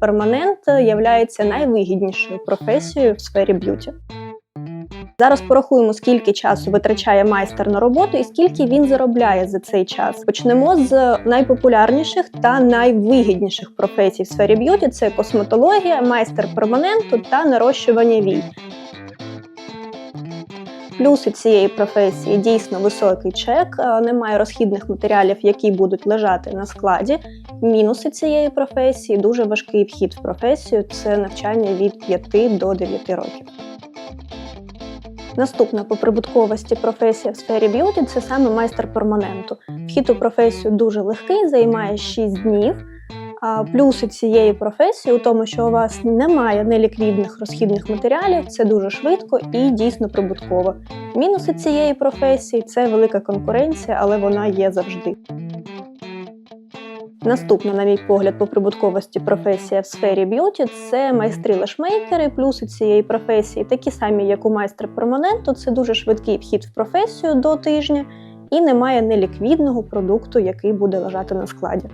перманент є найвигіднішою професією в сфері б'юті. Зараз порахуємо, скільки часу витрачає майстер на роботу і скільки він заробляє за цей час. Почнемо з найпопулярніших та найвигідніших професій в сфері б'юті: це косметологія, майстер перманенту та нарощування вій. Плюси цієї професії дійсно високий чек, е, немає розхідних матеріалів, які будуть лежати на складі. Мінуси цієї професії дуже важкий вхід в професію це навчання від 5 до 9 років. Наступна по прибутковості професія в сфері б'юті це саме майстер перманенту. Вхід у професію дуже легкий, займає 6 днів. А плюси цієї професії у тому, що у вас немає неліквідних розхідних матеріалів, це дуже швидко і дійсно прибутково. Мінуси цієї професії це велика конкуренція, але вона є завжди. Наступна, на мій погляд, по прибутковості професія в сфері б'юті це майстри лашмейкери. Плюси цієї професії такі самі, як у майстра перманенту. Це дуже швидкий вхід в професію до тижня і немає неліквідного продукту, який буде лежати на складі.